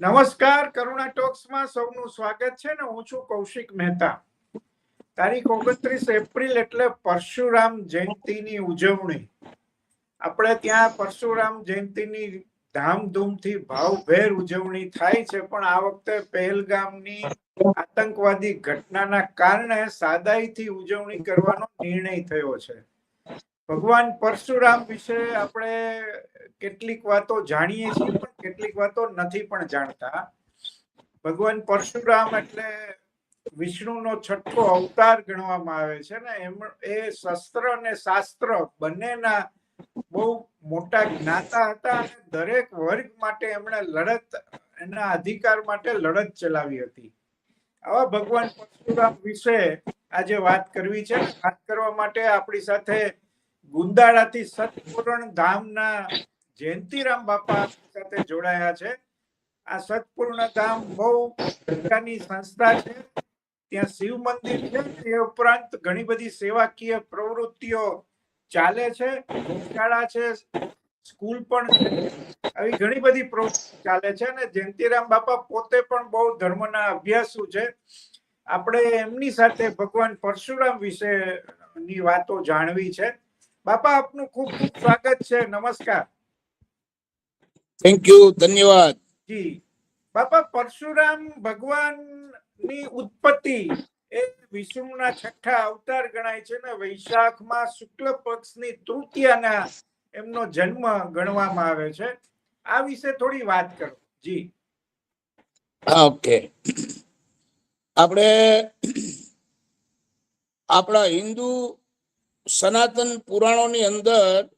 નમસ્કાર, કરુણા ટોક્સમાં સૌનું સ્વાગત છે ને હું છું કૌશિક મહેતા. તારીખ ઓગણત્રીસ એપ્રિલ એટલે પરશુરામ જયંતિની ઉજવણી. આપણે ત્યાં પરશુરામ જયંતિની ધામધૂમથી ભાવભેર ઉજવણી થાય છે, પણ આ વખતે પહેલગામની આતંકવાદી ઘટનાના કારણે સાદાઈથી ઉજવણી કરવાનો નિર્ણય થયો છે. ભગવાન પરશુરામ વિશે આપણે કેટલીક વાતો જાણીએ છીએ, પણ કેટલીક વાતો નથી પણ જાણતા. ભગવાન પરશુરામ એટલે વિષ્ણુનો છઠ્ઠો અવતાર ગણવામાં આવે છે ને, એમ, એ શસ્ત્ર અને શાસ્ત્ર બંનેના બહુ મોટા જ્ઞાતા હતા અને દરેક વર્ગ માટે એમણે લડત, એના અધિકાર માટે લડત ચલાવી હતી. આવા ભગવાન પરશુરામ વિશે આજે વાત કરવી છે વાત કરવા માટે આપણી સાથે ગુંદાળાથી સતપૂર્ણ ધામના જયંતિરામ બાપા સાથે જોડાયા છે. આ સતપૂર્ણ ધામ બહુ પ્રકારની સંસ્થા છે. ત્યાં શિવ મંદિર છે. તે ઉપરાંત ઘણી બધી સેવાકીય પ્રવૃત્તિઓ ચાલે છે. ગૌશાળા છે, સ્કૂલ પણ છે. આવી ઘણી બધી પ્રવૃત્તિ ચાલે છે અને જયંતિરામ બાપા પોતે પણ બહુ ધર્મના અભ્યાસુ છે. આપણે એમની સાથે ભગવાન પરશુરામ વિશે ની વાતો જાણવી છે. બાપા આપનું ખૂબ ખૂબ સ્વાગત છે. નમસ્કાર. થેન્ક યુ ધન્યવાદ. જી. બાપા પરશુરામ ભગવાનની ઉત્પત્તિ એ વિષ્ણુના છઠ્ઠા અવતાર ગણાય છે ને વૈશાખમાં શુક્લ પક્ષની તૃતીયાના એમનો જન્મ ગણવામાં આવે છે. આ વિશે થોડી વાત કરો. જી. હા ઓકે. આપણે આપણા હિન્દુ સનાતન પુરાણોની અંદર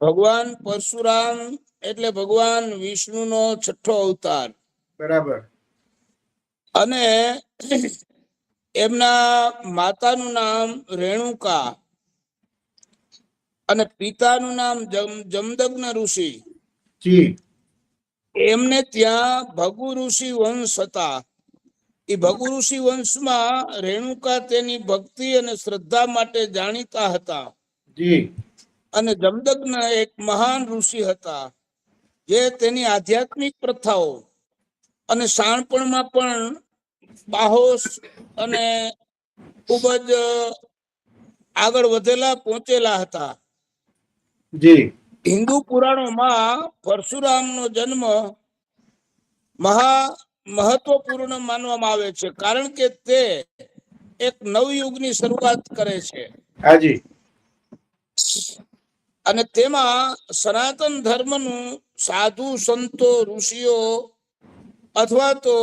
ભગવાન પરશુરામ એટલે ભગવાન વિષ્ણુનો છઠ્ઠો અવતાર. બરાબર. અને એમના માતાનું નામ રેણુકા અને પિતાનું નામ જમ જમદગ્ન ઋષિ. જી. એમને ત્યાં ભગુ ઋષિ વંશ હતા. એ ભગુ ઋષિ વંશમાં રેણુકા તેની ભક્તિ અને શ્રદ્ધા માટે જાણીતા હતા. અને જમદગ્ન એક મહાન ઋષિ હતા. જે તેની આધ્યાત્મિક પ્રથાઓ અને શાણપણમાં પણ બાહોશ અને ખૂબ જ આગળ વધેલા પહોંચેલા હતા. જી. હિન્દુ પુરાણોમાં પરશુરામનો જન્મ મહા મહત્વપૂર્ણ માનવામાં આવે છે કારણ કે તે એક નવયુગની શરૂઆત કરે છે. હાજી. અને તેમાં સનાતન ધર્મનું સાધુ સંતો ઋષિઓ અથવા તો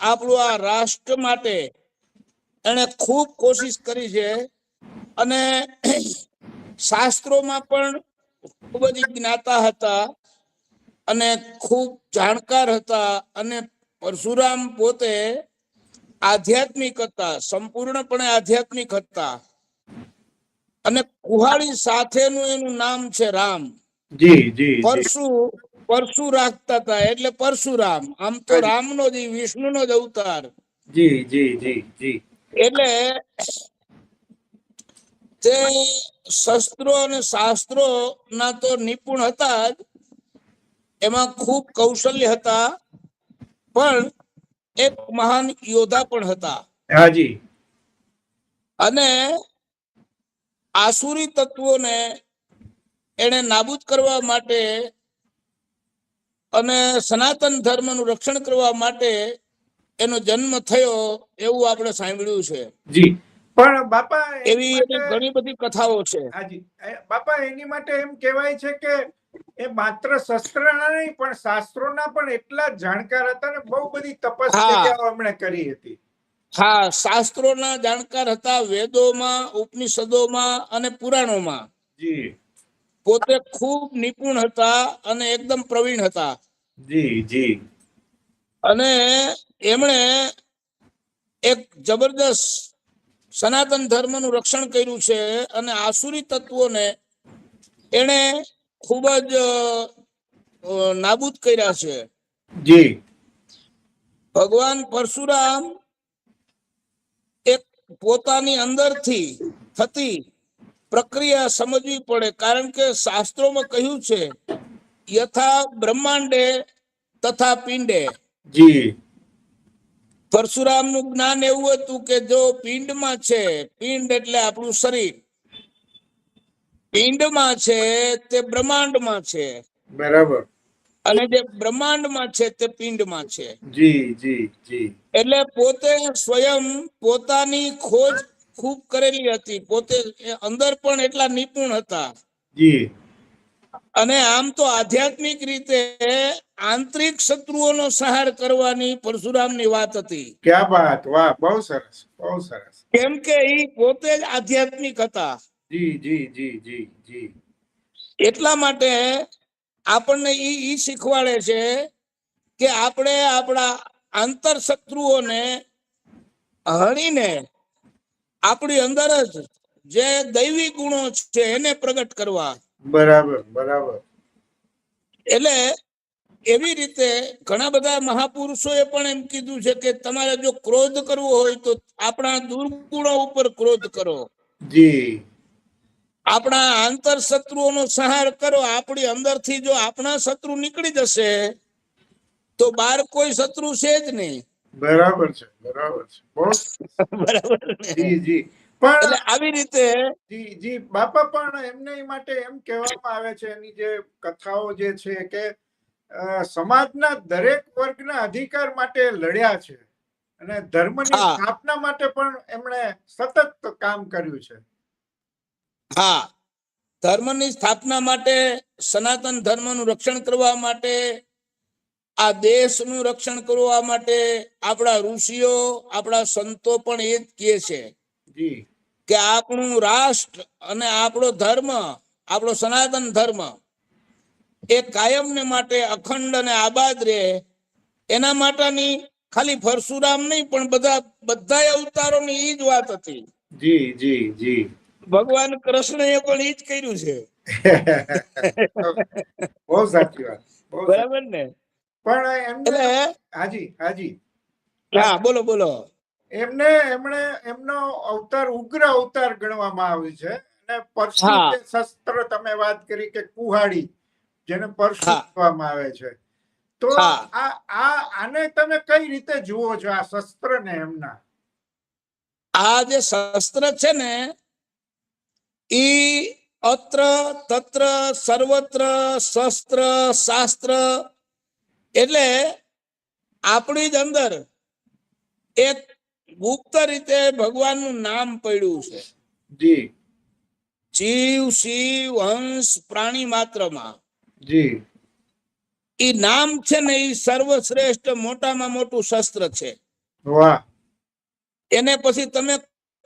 આપણું આ રાષ્ટ્ર માટે એને ખૂબ કોશિશ કરી છે. અને શાસ્ત્રોમાં પણ ખૂબ જ જ્ઞાતા હતા અને ખૂબ જાણકાર હતા અને પરશુરામ પોતે આધ્યાત્મિક હતા સંપૂર્ણપણે આધ્યાત્મિક હતા. અને કુહાડી સાથેનું એનું નામ છે રામ. જી જી પરશુ પરશુ રાખતા હતા એટલે પરશુરામ. આમ તો. રામનો જ વિષ્ણુનો જ અવતાર. જી જી જી જી. એટલે તે શસ્ત્રો અને શાસ્ત્રો ના તો નિપુણ હતા જ. એમાં ખૂબ કૌશલ્ય હતા. પણ એક મહાન યોદ્ધા પણ હતા. હાજી. અને આસુરી તત્વોને એને નાબૂદ કરવા માટે અને સનાતન ધર્મનું રક્ષણ કરવા માટે એનો જન્મ થયો એવું આપણે સાંભળ્યું છે. જી. પણ બાપા એવી ઘણી બધી કથાઓ છે. હાજી. બાપા એની માટે એમ કહેવાય છે કે એ માત્ર શસ્ત્રના નહીં પણ શાસ્ત્રોના પણ એટલા જાણકાર હતા ને બહુ બધી તપસ્યાઓ એમણે કરી હતી. હા શાસ્ત્રોના જાણકાર હતા વેદોમાં ઉપનિષદોમાં અને પુરાણોમાં. જી. પોતે ખૂબ નિપુણ હતા અને એકદમ પ્રવીણ હતા. જી જી. અને એમણે એક જબરદસ્ત સનાતન ધર્મનું રક્ષણ કર્યું છે અને આસુરી તત્વોને એણે ખૂબ જ નાબૂદ કર્યા છે. જી. ભગવાન પરશુરામ એક પોતાની અંદરથી થતી પ્રક્રિયા સમજવી પડે કારણ કે શાસ્ત્રોમાં કહ્યું છે યથા બ્રહ્માંડે તથા પિંડે. જી. પરશુરામનું જ્ઞાન એવું હતું કે જો પિંડમાં છે પિંડ એટલે આપણું શરીર. પિંડમાં છે તે બ્રહ્માંડમાં છે. બરાબર. અને જે બ્રહ્માંડમાં છે તે પિંડમાં છે. જી જી જી. એટલે પોતે સ્વયં પોતાની ખોજ ખૂબ કરેલી હતી. પોતે અંદર પણ એટલા નિપુણ હતા. જી. અને આમ તો આધ્યાત્મિક રીતે આંતરિક શત્રુઓનો સહાર કરવાની પરશુરામની વાત હતી. ક્યાં વાત? વાહ બહુ સરસ બહુ સરસ. કેમ કે એ પોતે જ આધ્યાત્મિક હતા. જી જી જી જી જી. એટલા માટે આપણને ઈ ઈ શીખવાડે છે કે આપણે આપણા આંતર શત્રુઓને હણીને આપણી અંદર જ જે દૈવી ગુણો છે એને પ્રગટ કરવા. બરાબર બરાબર. એટલે એવી રીતે ઘણા બધા મહાપુરુષોએ પણ એમ કીધું છે કે તમારે જો ક્રોધ કરવો હોય તો આપણા દુર્ગુણો ઉપર ક્રોધ કરો. જી. આપણા આંતર શત્રુઓનો સહાર કરો આપણી અંદરથી જો આપણા શત્રુ નીકળી જશે તો બહાર કોઈ શત્રુ છે જ નહીં. બરાબર છે બરાબર છે. બરાબર જી જી. પણ આવી રીતે જી જી બાપા પણ એમને માટે એમ કહેવામાં આવે છે એની જે કથાઓ જે છે કે સમાજના દરેક વર્ગના અધિકાર માટે લડ્યા છે. અને ધર્મની. સ્થાપના માટે પણ એમણે સતત કામ કર્યું છે. હા. ધર્મની સ્થાપના માટે સનાતન ધર્મનું રક્ષણ કરવા માટે આ દેશનું રક્ષણ કરવા માટે આપણા ઋષિઓ આપણા સંતો પણ એ જ કહે છે કે આપણું રાષ્ટ્ર અને આપણો ધર્મ આપણો સનાતન ધર્મ એ કાયમને માટે અખંડ અને આબાદ રહે. એના માટેની ખાલી પરશુરામ નહીં પણ બધા બધા અવતારોની એ જ વાત હતી. જી જી જી. ભગવાન કૃષ્ણએ પણ એ જ કર્યું છે. બહુ સાચી વાત બરાબર ને? પણ એમને હાજી હાજી. હા બોલો બોલો. એમને એમણે એમનો અવતાર ઉગ્ર અવતાર ગણવામાં આવ્યું છે. અને પરશુ શસ્ત્ર તમે વાત કરી કે કુહાડી જેને પરશુ કહેવામાં આવે છે. તો આ આ આને તમે કઈ રીતે જુઓ છો આ શસ્ત્રને એમના? આ જે શસ્ત્ર છે ને ઈ અત્ર તત્ર સર્વત્ર શસ્ત્ર શાસ્ત્ર. એટલે આપણી જ અંદર એક ગુપ્ત રીતે ભગવાનનું નામ પડ્યું છે. જી. જીવ શિવ હંસ પ્રાણી માત્રમાં. જી. ઈ નામ છે ને ઈ સર્વશ્રેષ્ઠ મોટામાં મોટું શસ્ત્ર છે. વાહ. એને પછી તમે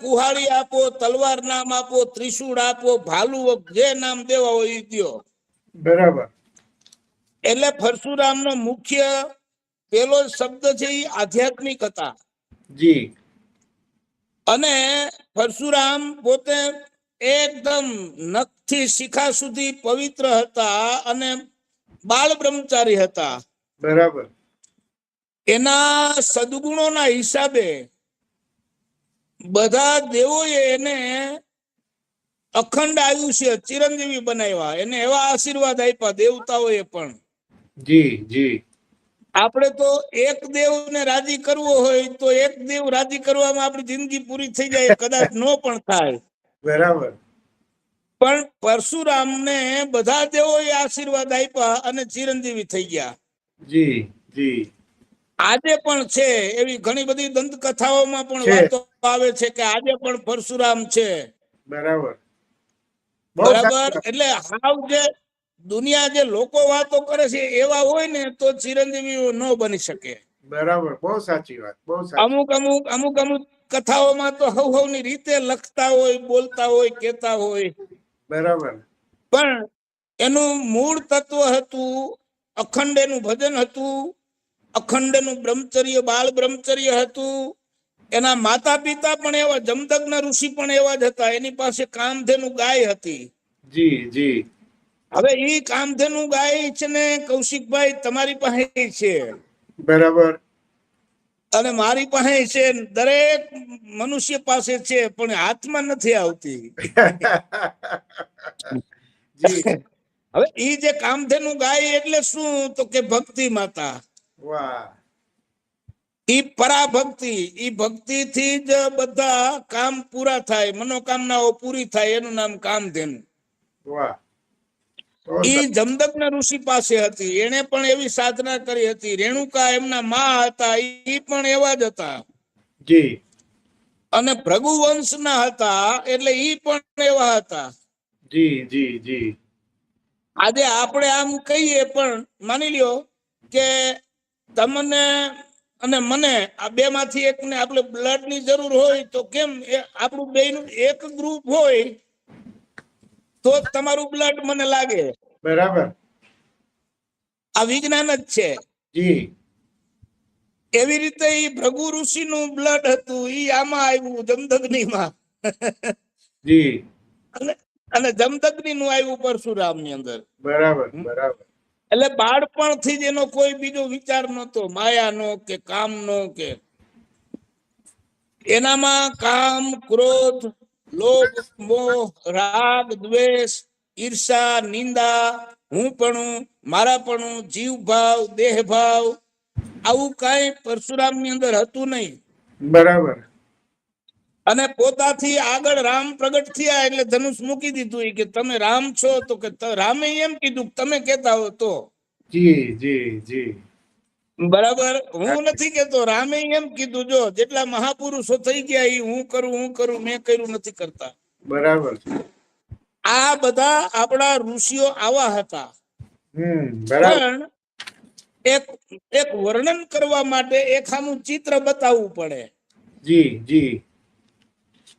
કુહાડી આપો તલવાર નામ આપો ત્રિશુળ આપો ભાલુ જે નામ દેવા હોય દ્યો. બરાબર. એટલે પરશુરામનો મુખ્ય પેલો શબ્દ છે એ આધ્યાત્મિક હતા. જી. અને પરશુરામ પોતે એકદમ નખથી શિખા સુધી પવિત્ર હતા અને બાળ બ્રહ્મચારી હતા. બરાબર. એના સદગુણોના હિસાબે બધા દેવોએ એને અખંડ આયુષ્ય ચિરંજીવી બનાવ્યા. એને એવા આશીર્વાદ આપ્યા દેવતાઓએ પણ. જી જી. આપણે તો એક દેવને રાજી કરવો હોય તો એક દેવ રાજી કરવામાં આપણી જિંદગી પૂરી થઈ જાય કદાચ નો પણ થાય. બરાબર. પણ પરશુરામને બધા દેવોએ આશીર્વાદ આપ્યા અને ચિરંજીવી થઈ ગયા. જી જી. આજે પણ છે એવી ઘણી બધી દંતકથાઓમાં પણ વાતો આવે છે કે આજે પણ પરશુરામ છે. બરાબર. બરાબર. એટલે હાવ જે દુનિયા જે લોકો વાતો કરે છે એવા હોય ને તો ચિરંજીવી ન બની શકે. બરાબર. બહુ સાચી વાત બહુ સાચી. અમુક અમુક અમુક અમુક કથાઓમાં તો હવ હવની રીતે લખતા હોય બોલતા હોય કેતા હોય. બરાબર. પણ એનું મૂળ તત્વ હતું અખંડ એનું ભજન હતું. અખંડ એનું બ્રહ્મચર્ય બાળ બ્રહ્મચર્ય હતું. એના માતા પિતા પણ એવા જમદગ્ન ઋષિ પણ એવા જ હતા. એની પાસે કામધેનુ ગાય હતી. જી જી. હવે એ કામધેનુ ગાય છે ને કૌશિકભાઈ તમારી પાસે છે. બરાબર. અને મારી પાસે છે દરેક મનુષ્ય પાસે છે પણ હાથમાં નથી આવતી. હવે એ જે કામધેનુ ગાય એટલે શું? તો કે ભક્તિ માતા. ઈ પરાભક્તિ ઈ ભક્તિ થી જ બધા કામ પૂરા થાય મનોકામનાઓ પૂરી થાય એનું નામ કામધેનુ. ઈ જમદગ્ન ઋષિ પાસે હતી એને પણ એવી સાધના કરી હતી. રેણુકા એમના મા હતા ઈ પણ એવા જ હતા. જી. અને ભૃગુ વંશના હતા એટલે ઈ પણ એવા હતા. જી જી જી. આજે આપણે આમ કહીએ પણ માની લ્યો કે તમને અને મને આ બે માંથી એકને આપણે બ્લડની જરૂર હોય તો કેમ એ આપણું બે નું એક ગ્રુપ હોય તો તમારું બ્લડ મને લાગે. બરાબર. આ વિજ્ઞાન જ છે. જી. એવી રીતે ઈ ભૃગુ ઋષિ નું બ્લડ હતું ઈ આમાં આવ્યું જમદગ્નિમાં. જી. અને અને જમદગ્નિ નું આવ્યું પરશુરામની અંદર. બરાબર બરાબર. એટલે બાળપણથી જ એનો કોઈ બીજો વિચાર નતો માયાનો કે કામનો કે એનામાં કામ, ક્રોધ, લોભ, મોહ, રાગ, દ્વેષ, ઈર્ષા, નિંદા હું પણ મારાપણું જીવ ભાવ દેહ ભાવ આવું કઈ પરશુરામની અંદર હતું નહીં. બરાબર. અને પોતાથી આગળ રામ પ્રગટ થયા એટલે ધનુષ મૂકી દીધું કે તમે રામ છો તો કે રામે એમ કીધું તમે કેતા હો તો. જી જી જી. બરાબર? હું નથી કેતો રામે એમ કીધું જો જેટલા મહાપુરુષો થઈ ગયા હું કરું હું કરું મેં કર્યું નથી કરતા. બરાબર આ બધા આપણા ઋષિઓ આવા હતા. પણ એક એક વર્ણન કરવા માટે એક આનું ચિત્ર બતાવવું પડે. જી જી.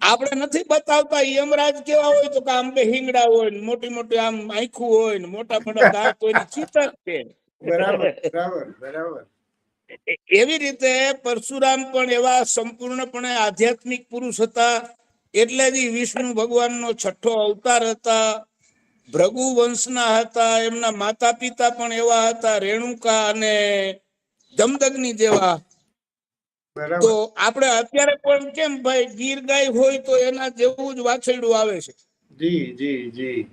આપણે નથી બતાવતા યમરાજ કેવા હોય તો કે આમ બે હિંગડા હોય ને મોટી મોટી આમ આંખું હોય ને મોટા મોટા દાંત હોય ને ચિત્ર છે. બરાબર. બરાબર બરાબર. એવી રીતે પરશુરામ પણ એવા સંપૂર્ણપણે આધ્યાત્મિક પુરુષ હતા. એટલે જ ઈ વિષ્ણુ ભગવાનનો છઠ્ઠો અવતાર હતા. ભૃગુ વંશના હતા એમના માતા પિતા પણ એવા હતા રેણુકા અને દમદગ્નિ જેવા. તો આપણે અત્યારે પણ કેમ ભાઈ ગીર ગાય હોય તો એના જેવું જ વાછરડું આવે છે. જી જી જી.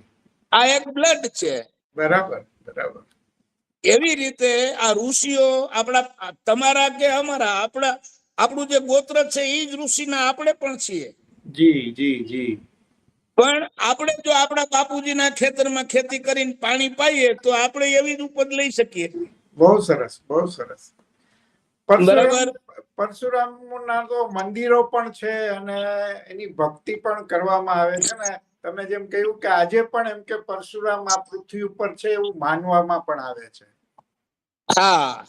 આ એક બ્લડ છે. બરાબર બરાબર. એવી રીતે આ ઋષિઓ આપણા તમારા કે અમારા આપણા આપણું જે ગોત્ર છે એ જ ઋષિના આપણે પણ છીએ. જી જી જી. પણ આપણે જો આપણા બાપુજીના ખેતરમાં ખેતી કરીને પાણી પાઈએ તો આપણે એવી જ ઉપજ લઈ શકીએ. બહુ સરસ બહુ સરસ. બરાબર. પરશુરામ ના તો મંદિરો પણ છે અને એની ભક્તિ પણ કરવામાં આવે છે ને. તમે જેમ કહ્યું કે આજે પણ એમ કે પરશુરામ આ પૃથ્વી ઉપર છે એવું માનવામાં પણ આવે છે. હા.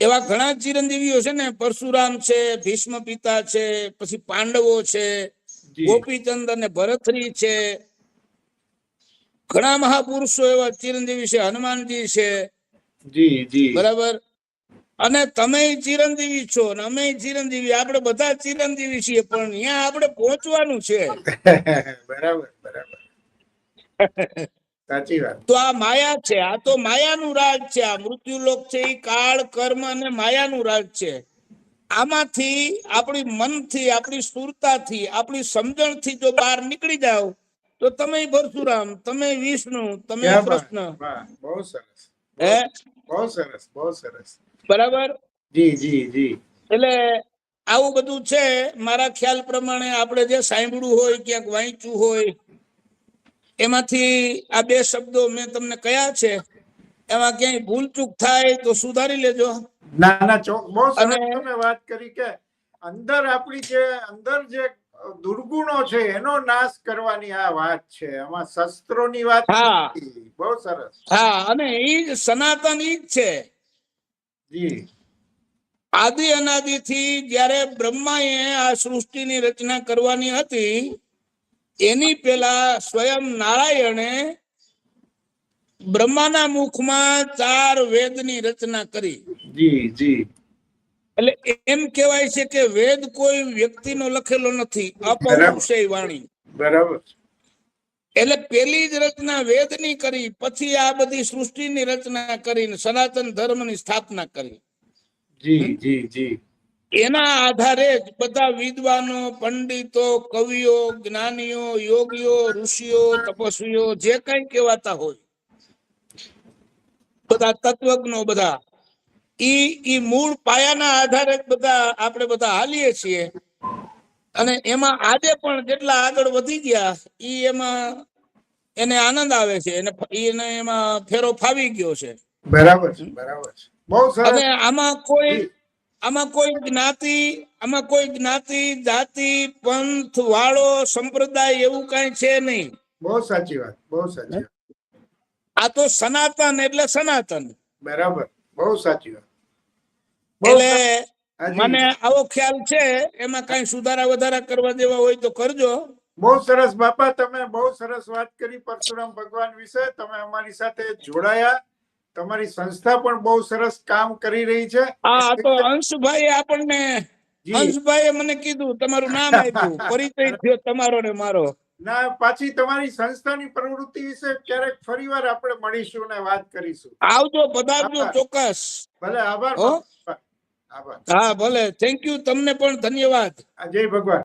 એવા ઘણા ચિરંજીવીઓ છે ને. પરશુરામ છે ભીષ્મ પિતા છે પછી પાંડવો છે ગોપીચંદ અને ભરતરી છે. ઘણા મહાપુરુષો એવા ચિરંજીવી છે હનુમાનજી છે. જી જી. બરાબર? અને તમે ચિરંજીવી છો ને અમે ચિરંજીવી આપણે બધા ચિરંજીવી છીએ પણ ત્યાં આપણે પહોંચવાનું છે. બરાબર બરાબર. સાચી વાત. તો આ માયા છે આ તો માયાનું રાજ છે આ મૃત્યુલોક છે એ કાળ કર્મ અને માયાનું રાજ છે. આમાંથી આપણી મનથી આપણી સુરતાથી આપણી સમજણથી જો બહાર નીકળી જાવ તો તમે પરશુરામ તમે વિષ્ણુ તમે કૃષ્ણ. બહુ સરસ. હે? બહુ સરસ બહુ સરસ. બરાબર? જી જી જી. એટલે આવું બધું છે મારા ખ્યાલ પ્રમાણે આપણે જે સાંભળ્યું હોય ક્યાંક વાંચ્યું હોય એમાંથી આ બે શબ્દો મેં તમને કયા છે એમાં ક્યાંય ભૂલચૂક થાય તો સુધારી લેજો. ના ના ચોક બહુ સરસ તમે વાત કરી કે અંદર આપણી જે અંદર જે દુર્ગુણો છે એનો નાશ કરવાની આ વાત છે. આમાં શસ્ત્રોની વાત હા. બહુ સરસ. હા અને એ જ સનાતન ઈ જ છે. આદિ અનાદિ થી જયારે બ્રહ્માએ આ સૃષ્ટિની રચના કરવાની હતી એની પેલા સ્વયં નારાયણે બ્રહ્માના મુખમાં ચાર વેદની રચના કરી. જી જી. એટલે એમ કહેવાય છે કે વેદ કોઈ વ્યક્તિનો લખેલો નથી અપૌરુષેય વાણી. બરાબર. એટલે પેલી જ રચના વેદની કરી પછી આ બધી સૃષ્ટિની રચના કરીને સનાતન ધર્મની સ્થાપના કરી. જી જી જી. એના આધારે જ બધા વિદ્વાનો પંડિતો કવિઓ જ્ઞાનીઓ યોગીઓ ઋષિઓ તપસ્વીઓ જે કઈ કહેવાતા હોય બધા તત્વજ્ઞો બધા ઈ ઈ મૂળ પાયાના આધારે જ બધા આપણે બધા હાલીએ છીએ. અને એમાં આજે પણ જેટલા આગળ વધી ગયા ઈ એમાં એને આનંદ આવે છે. એને એને એમાં ફેરો ફાવી ગયો છે. બરાબર છે બરાબર છે. બહુ સરસ. અને આમાં કોઈ આમાં કોઈ જ્ઞાતિ આમાં કોઈ જ્ઞાતિ જાતિ પંથ વાળો સંપ્રદાય એવું કઈ છે નહીં. બહુ સાચી વાત બહુ સાચી વાત. આ તો સનાતન એટલે સનાતન. બરાબર બહુ સાચી વાત. એટલે મને આવો ખ્યાલ છે એમાં કઈ સુધારા વધારા કરવા દેવા હોય તો કરજો. બહુ સરસ બાપા તમે બહુ સરસ વાત કરી પરશુરામ ભગવાન વિશે. તમે અમારી સાથે જોડાયા. તમારી સંસ્થા પણ બહુ સરસ કામ કરી રહી છે. આ તો અંશભાઈ આપણને અંશભાઈએ મને કીધું તમારું નામ આપ્યું પરિચય થયો તમારો ને મારો. ના પાછી તમારી સંસ્થાની પ્રવૃત્તિ વિશે ક્યારેક ફરીવાર આપણે મળીશું ને વાત કરીશું. આવજો પધારજો. ચોક્કસ. ભલે આભાર. આભાર. હા ભલે. થેન્ક યુ તમને પણ ધન્યવાદ. જય ભગવાન.